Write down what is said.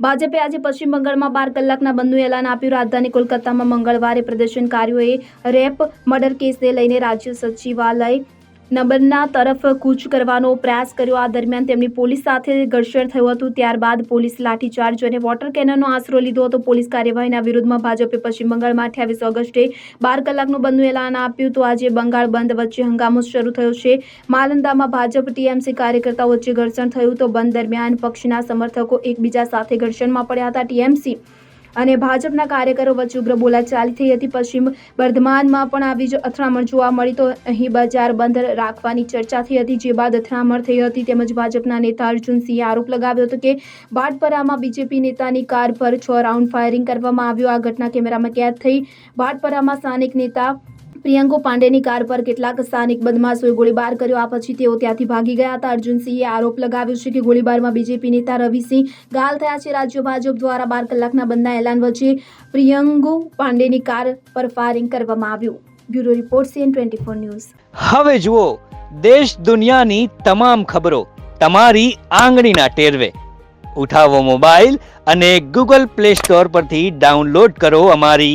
ભાજપે આજે પશ્ચિમ બંગાળમાં બાર કલાકના બંધનું એલાન આપ્યું. રાજધાની કોલકાતામાં મંગળવારે પ્રદર્શનકારીઓએ રેપ, મર્ડર કેસને લઈને રાજ્ય સચિવાલય નંબરના તરફ કૂચ કરવાનો પ્રયાસ કર્યો. આ દરમિયાન તેમની પોલીસ સાથે ઘર્ષણ થયું હતું. ત્યારબાદ પોલીસ લાઠીચાર્જ અને વોટર કેનનનો આશરો લીધો હતો. પોલીસ કાર્યવાહીના વિરુદ્ધમાં ભાજપે પશ્ચિમ બંગાળમાં અઠ્યાવીસ ઓગસ્ટે બાર કલાકનું બંધનું એલાન આપ્યું તો આજે બંગાળ બંધ વચ્ચે હંગામો શરૂ થયો છે. માલંદામાં ભાજપ ટીએમસી કાર્યકર્તાઓ વચ્ચે ઘર્ષણ થયું તો બંધ દરમિયાન પક્ષના સમર્થકો એકબીજા સાથે ઘર્ષણમાં પડ્યા હતા. ટીએમસી અને ભાજપના કાર્યકરો વચ્ચે ઉગ્ર બોલાચાલી થઈ હતી. પશ્ચિમ બર્ધમાનમાં પણ આવી જ અથડામણ જોવા મળી તો અહીં બજાર બંધ રાખવાની ચર્ચા થઈ હતી. જે બાદ અથડામણ થઈ હતી તેમજ ભાજપના નેતા અર્જુન સિંહે આરોપ લગાવ્યો હતો કે બાટપરામાં બીજેપી નેતાની કાર પર છ રાઉન્ડ ફાયરિંગ કરવામાં આવ્યું. આ ઘટના કેમેરામાં કેદ થઈ બાટપરામાં સ્થાનિક નેતા પ્રિયંકો પાંડેની કાર પર કેટલાક સ્થાનિક બદમાશોએ ગોળીબાર કર્યો. આ પછી તેઓ ત્યાંથી ભાગી ગયા હતા. અર્જુનસિંહે આરોપ લગાવ્યો છે કે ગોળીબારમાં બીજેપી નેતા રવિસિંહ ગાલ થયા છે. રાજ્ય ભાજપ દ્વારા બાર કલાકના બંધના એલાન વચ્ચે પ્રિયંકો પાંડેની કાર પર ફાયરિંગ કરવામાં આવ્યું. Bureau report CN twenty four news. હવે જુઓ, દેશ દુનિયાની તમામ ખબરો તમારી આંગળીના ટેરવે. ઉઠાવો મોબાઈલ અને ગૂગલ પ્લે સ્ટોર પરથી ડાઉનલોડ કરો અમારી